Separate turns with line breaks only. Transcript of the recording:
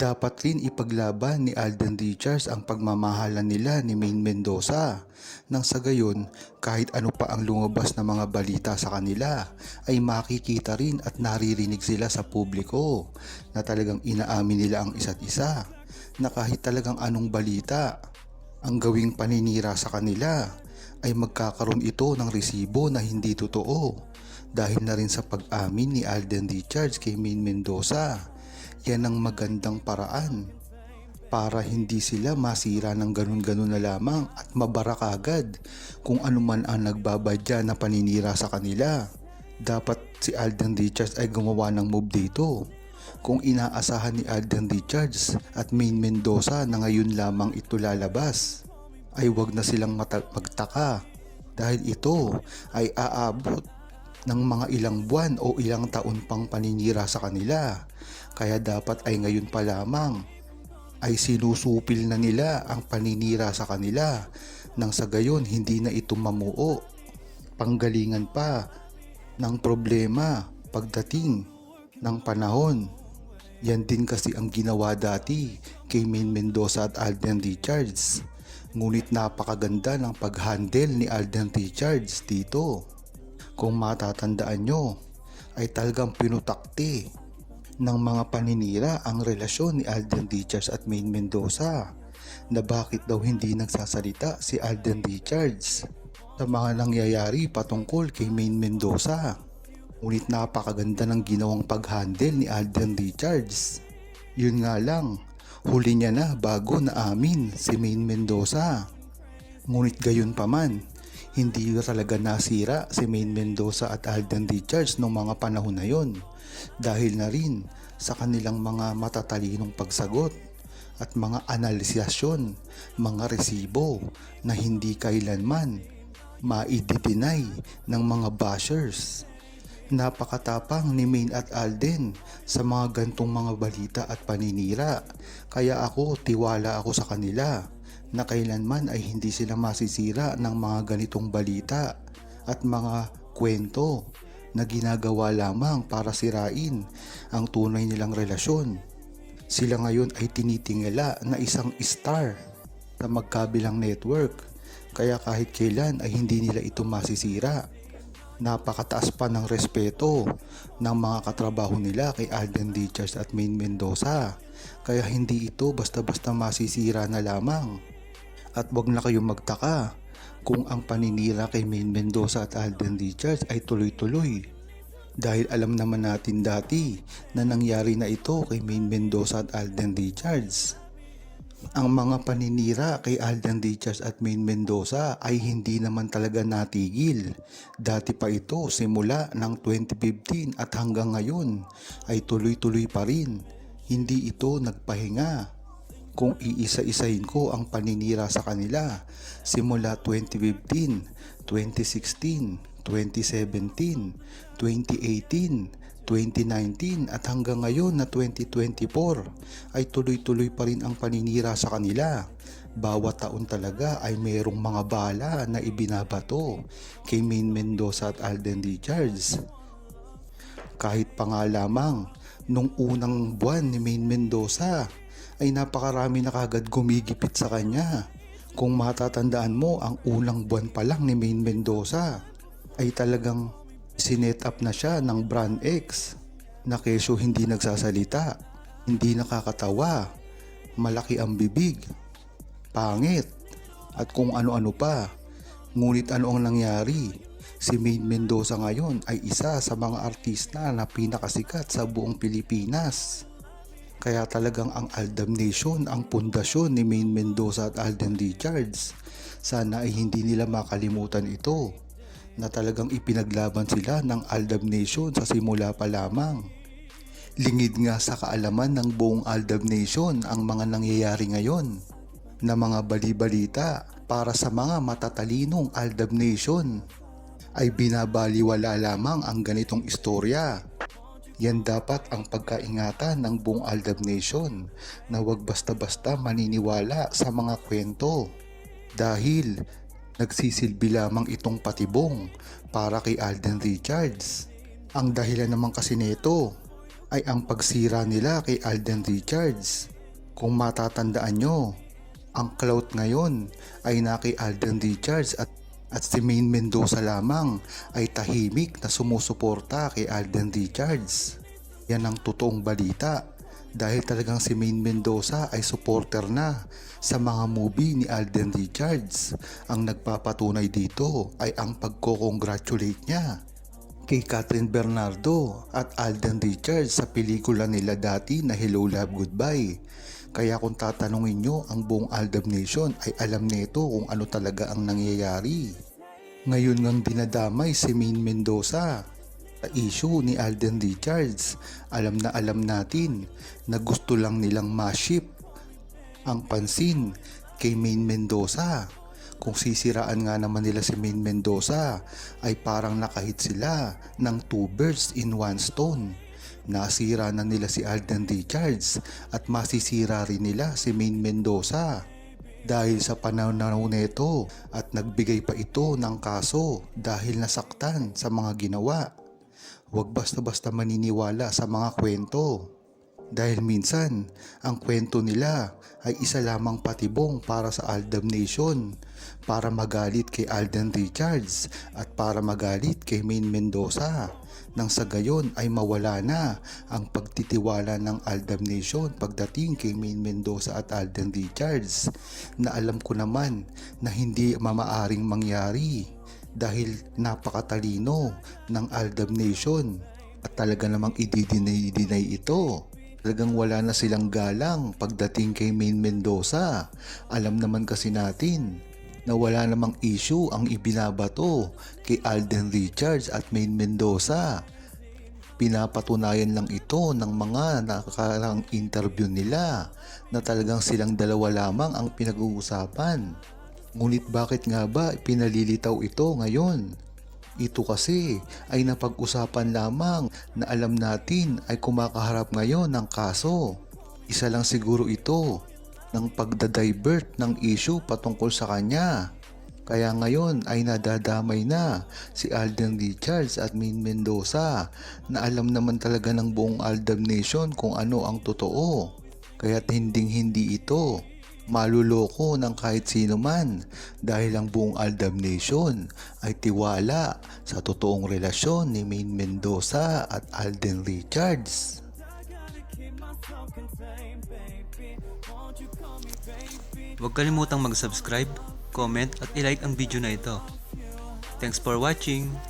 Dapat rin ipaglaban ni Alden Richards ang pagmamahalan nila ni Maine Mendoza. Nang sa gayon kahit ano pa ang lumabas na mga balita sa kanila ay makikita rin at naririnig sila sa publiko na talagang inaamin nila ang isa't isa na kahit talagang anong balita ang gawing paninira sa kanila ay magkakaroon ito ng resibo na hindi totoo dahil na rin sa pag-amin ni Alden Richards kay Maine Mendoza yan ang magandang paraan para hindi sila masira ng ganun-ganun na lamang at mabara kagad kung ano man ang nagbabadya na paninira sa kanila. Dapat si Alden Richards ay gumawa ng move dito. Kung inaasahan ni Alden Richards at Maine Mendoza na ngayon lamang ito lalabas, ay wag na silang magtaka dahil ito ay aabot ng mga ilang buwan o ilang taon pang paninira sa kanila. Kaya dapat ay ngayon pa lamang ay sinusupil na nila ang paninira sa kanila nang sa gayon hindi na ito mamuo. Panggalingan pa ng problema pagdating ng panahon. Yan din kasi ang ginawa dati kay Maine Mendoza at Alden Richards. Ngunit napakaganda ng pag-handle ni Alden Richards dito. Kung matatandaan nyo, ay talagang pinutakti ng mga paninira ang relasyon ni Alden Richards at Maine Mendoza na bakit daw hindi nagsasalita si Alden Richards sa mga nangyayari patungkol kay Maine Mendoza. Ngunit napakaganda ng ginawang pag-handle ni Alden Richards. Yun nga lang, huli niya na bago na amin si Maine Mendoza. Ngunit gayon pa man, hindi talaga nasira si Maine Mendoza at Alden Richards noong mga panahon na yon dahil na rin sa kanilang mga matatalinong pagsagot at mga analisasyon, mga resibo na hindi kailanman maididinay ng mga bashers. Napakatapang ni Maine at Alden sa mga gantong mga balita at paninira. Kaya ako tiwala ako sa kanila na kailanman ay hindi sila masisira ng mga ganitong balita at mga kwento na ginagawa lamang para sirain ang tunay nilang relasyon. Sila ngayon ay tinitingala na isang star sa magkabilang network kaya kahit kailan ay hindi nila ito masisira. Napakataas pa ng respeto ng mga katrabaho nila kay Alden Richards at Maine Mendoza kaya hindi ito basta-basta masisira na lamang. At wag na kayong magtaka kung ang paninira kay Maine Mendoza at Alden Richards ay tuloy-tuloy. Dahil alam naman natin dati na nangyari na ito kay Maine Mendoza at Alden Richards. Ang mga paninira kay Alden Richards at Maine Mendoza ay hindi naman talaga natigil. Dati pa ito simula ng 2015 at hanggang ngayon ay tuloy-tuloy pa rin. Hindi ito nagpahinga kung iisa-isahin ko ang paninira sa kanila simula 2015, 2016, 2017, 2018, 2019 at hanggang ngayon na 2024 ay tuloy-tuloy pa rin ang paninira sa kanila. Bawat taon talaga ay mayroong mga bala na ibinabato kay Maine Mendoza at Alden Richards. Kahit pa nga lamang nung unang buwan ni Maine Mendoza ay napakarami na kagad gumigipit sa kanya. Kung matatandaan mo ang unang buwan pa lang ni Maine Mendoza ay talagang sinet up na siya ng Brand X na kesyo hindi nagsasalita, hindi nakakatawa, malaki ang bibig, pangit, at kung ano-ano pa. Ngunit ano ang nangyari? Si Maine Mendoza ngayon ay isa sa mga artista na pinakasikat sa buong Pilipinas. Kaya talagang ang Aldam Nation ang pundasyon ni Maine Mendoza at Alden Richards. Sana ay hindi nila makalimutan ito na talagang ipinaglaban sila ng Aldab Nation sa simula pa lamang. Lingid nga sa kaalaman ng buong Aldab Nation ang mga nangyayari ngayon na mga balibalita para sa mga matatalinong Aldab Nation ay binabaliwala lamang ang ganitong istorya. Yan dapat ang pagkaingatan ng buong Aldab Nation na wag basta-basta maniniwala sa mga kwento. Dahil nagsisilbi lamang itong patibong para kay Alden Richards. Ang dahilan naman kasi nito ay ang pagsira nila kay Alden Richards. Kung matatandaan nyo, ang clout ngayon ay na kay Alden Richards at at si Main Mendoza lamang ay tahimik na sumusuporta kay Alden Richards. Yan ang totoong balita dahil talagang si Main Mendoza ay supporter na sa mga movie ni Alden Richards. Ang nagpapatunay dito ay ang pagko-congratulate niya kay Catherine Bernardo at Alden Richards sa pelikula nila dati na Hello Love Goodbye. Kaya kung tatanungin nyo, ang buong Aldab Nation ay alam nito kung ano talaga ang nangyayari. Ngayon ngang dinadamay si Main Mendoza sa issue ni Alden Richards. Alam na alam natin na gusto lang nilang maship ang pansin kay Main Mendoza. Kung sisiraan nga naman nila si Main Mendoza ay parang nakahit sila ng two birds in one stone. Nasira na nila si Alden Richards at masisira rin nila si Main Mendoza. Dahil sa panahon nito at nagbigay pa ito ng kaso dahil nasaktan sa mga ginawa. Huwag basta-basta maniniwala sa mga kwento. Dahil minsan, ang kwento nila ay isa lamang patibong para sa Aldam Nation, para magalit kay Alden Richards at para magalit kay Main Mendoza. Nang sa gayon ay mawala na ang pagtitiwala ng Aldam Nation pagdating kay Main Mendoza at Alden Richards na alam ko naman na hindi mamaaring mangyari dahil napakatalino ng Aldam Nation at talaga namang i-deny ito. Talagang wala na silang galang pagdating kay Main Mendoza. Alam naman kasi natin na wala namang issue ang ibinabato kay Alden Richards at Main Mendoza. Pinapatunayan lang ito ng mga nakakarang interview nila na talagang silang dalawa lamang ang pinag-uusapan. Ngunit bakit nga ba pinalilitaw ito ngayon? Ito kasi ay napag-usapan lamang na alam natin ay kumakaharap ngayon ng kaso. Isa lang siguro ito ng pagdadivert ng issue patungkol sa kanya. Kaya ngayon ay nadadamay na si Alden Richards at Min Mendoza na alam naman talaga ng buong Aldam Nation kung ano ang totoo. Kaya't hinding hindi ito maluloko ng kahit sino man dahil ang buong Aldam Nation ay tiwala sa totoong relasyon ni Main Mendoza at Alden Richards.
Huwag kalimutang mag-subscribe, comment at ilike ang video na ito. Thanks for watching!